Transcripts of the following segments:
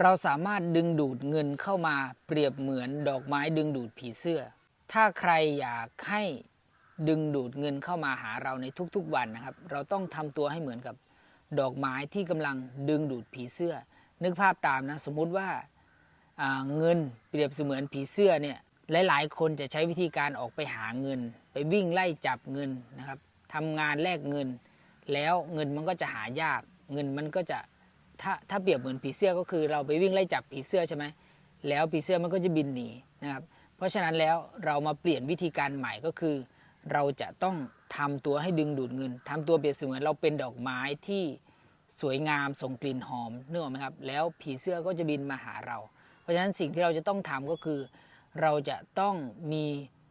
เราสามารถดึงดูดเงินเข้ามาเปรียบเหมือนดอกไม้ดึงดูดผีเสื้อ ถ้าใครอยากให้ดึงดูดเงินเข้ามาหาเราในทุกๆวันนะครับ เราต้องทำตัวให้เหมือนกับดอกไม้ที่กำลังดึงดูดผีเสื้อ นึกภาพตามนะสมมุติว่าเงินเปรียบเสมือนผีเสื้อเนี่ยหลายๆ คนจะใช้วิธีการออกไปหาเงิน ไปวิ่งไล่จับเงินนะครับทำงานแลกเงิน แล้วเงินมันก็จะหายาก เงินมันก็จะ ถ้าถ้าเปรียบเหมือนผีเสื้อก็คือเราไปวิ่งไล่จับผีเสื้อใช่ไหมแล้วผีเสื้อมันก็จะบินหนีนะครับเพราะฉะนั้นแล้วเรามาเปลี่ยนวิธีการใหม่ก็คือ เราจะต้องทำตัวให้ดึงดูดเงินทำตัวเปรียบเสมือนเราเป็นดอกไม้ที่สวยงามส่งกลิ่นหอมนึกออกไหมครับแล้วผีเสื้อก็จะบินมาหาเรา เพราะฉะนั้นสิ่งที่เราจะต้องทำก็คือ เราจะต้องมี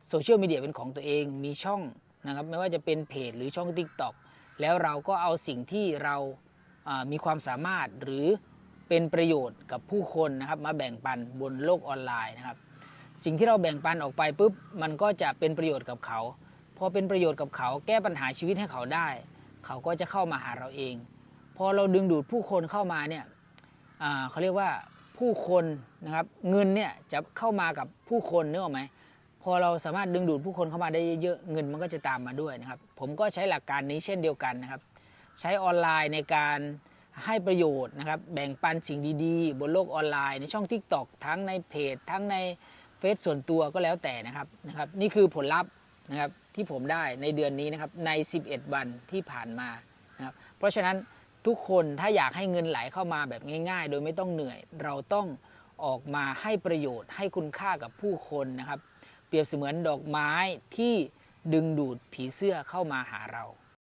โซเชียลมีเดียเป็นของตัวเองมีช่องนะครับไม่ว่าจะเป็นเพจหรือช่อง Tik t o อกแล้วเราก็เอาสิ่งที่เรา มีความสามารถหรือเป็นประโยชน์กับผู้คนนะครับมาแบ่งปันบนโลกออนไลน์นะครับ สิ่งที่เราแบ่งปันออกไปปุ๊บมันก็จะเป็นประโยชน์กับเขาพอเป็นประโยชน์กับเขาแก้ปัญหาชีวิตให้เขาได้ เขาก็จะเข้ามาหาเราเอง พอเราดึงดูดผู้คนเข้ามาเนี่ยเขาเรียกว่าผู้คนนะครับเงินเนี่ยจะเข้ามากับผู้คนนึกออกไหมพอเราสามารถดึงดูดผู้คนเข้ามาได้เยอะๆเงินมันก็จะตามมาด้วยนะครับ ผมก็ใช้หลักการนี้เช่นเดียวกันนะครับ ใช้ออนไลน์ในการให้ประโยชน์นะครับ แบ่งปันสิ่งดีๆ บนโลกออนไลน์ ในช่อง Tik t o อกทั้งในเพจ ทั้งในเฟซส่วนตัวก็แล้วแต่นะครับนะครับ นี่คือผลลัพธ์นะครับที่ผมได้ในเดือนนี้นะครับใน 11 วันที่ผ่านมานะครับเพราะฉะนั้นทุกคนถ้าอยากให้เงินไหลเข้ามาแบบง่าย ๆ โดยไม่ต้องเหนื่อย เราต้องออกมาให้ประโยชน์ ให้คุณค่ากับผู้คนนะครับ เปรียบเสมือนดอกไม้ที่ดึงดูดผีเสื้อเข้ามาหาเรา